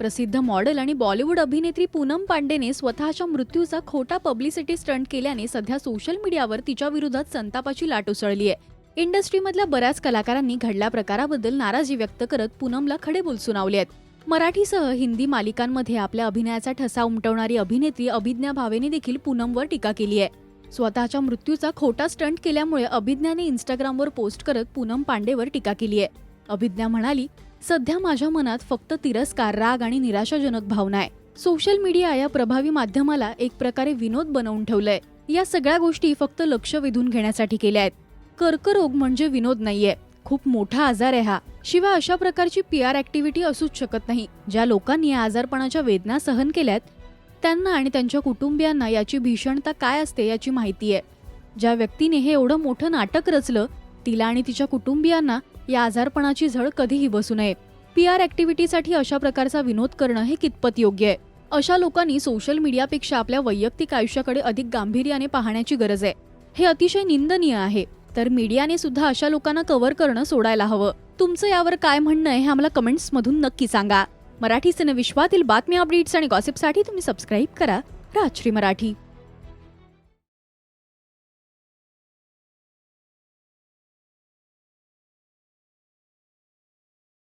प्रसिद्ध मॉडेल आणि बॉलिवूड अभिनेत्री पूनम पांडेने स्वतःच्या मृत्यूचा खोटा पब्लिसिटी स्टंट केल्याने सध्या सोशल मीडियावर तिच्या विरोधात संतापाची लाट उसळली आहे. इंडस्ट्रीमधल्या बऱ्याच कलाकारांनी घडल्या प्रकाराबद्दल नाराजी व्यक्त करत पूनमला खडे बोल सुनावले आहेत. मराठीसह हिंदी मालिकांमध्ये आपल्या अभिनयाचा ठसा उमटवणारी अभिनेत्री अभिज्ञा भावेने देखील पूनमवर टीका केली आहे. स्वतःच्या मृत्यूचा खोटा स्टंट केल्यामुळे अभिज्ञाने इंस्टाग्रामवर पोस्ट करत पूनम पांडेवर टीका केली आहे. अभिज्ञा म्हणाली सध्या माझ्या मनात फक्त तिरस्कार राग आणि निराशाजनक भावना आहे. सोशल मीडिया या प्रभावी माध्यमाला एक प्रकारे विनोद बनवून ठेवलंय. या सगळ्या गोष्टी फक्त लक्ष वेधून घेण्यासाठी केल्या आहेत. कर्करोग म्हणजे विनोद नाहीये. खूप मोठा आजार आहे हा. शिवाय अशा प्रकारची पी आर ऍक्टिव्हिटी असूच शकत नाही. ज्या लोकांनी या आजारपणाच्या वेदना सहन केल्यात त्यांना आणि त्यांच्या कुटुंबियांना याची भीषणता काय असते याची माहिती आहे. ज्या व्यक्तीने हे एवढं मोठं नाटक रचलं तिला आणि तिच्या कुटुंबियांना या आजारपणाची झळ कधीही बसू नये. पी आर ऍक्टिव्हिटीसाठी अशा प्रकारचा विनोद करणं हे कितपत योग्य आहे? अशा लोकांनी सोशल मीडियापेक्षा आपल्या वैयक्तिक आयुष्याकडे अधिक गांभीर्याने पाहण्याची गरज आहे. हे अतिशय निंदनीय आहे. तर मीडियाने सुद्धा अशा लोकांना कव्हर करणं सोडायला हवं. तुमचं यावर काय म्हणणं आहे हे आम्हाला कमेंट्स मधून नक्की सांगा. मराठी सिनेविश्वातील बातम्या अपडेट्स आणि गॉसिपसाठी तुम्ही सबस्क्राईब करा. राजश्री मराठी.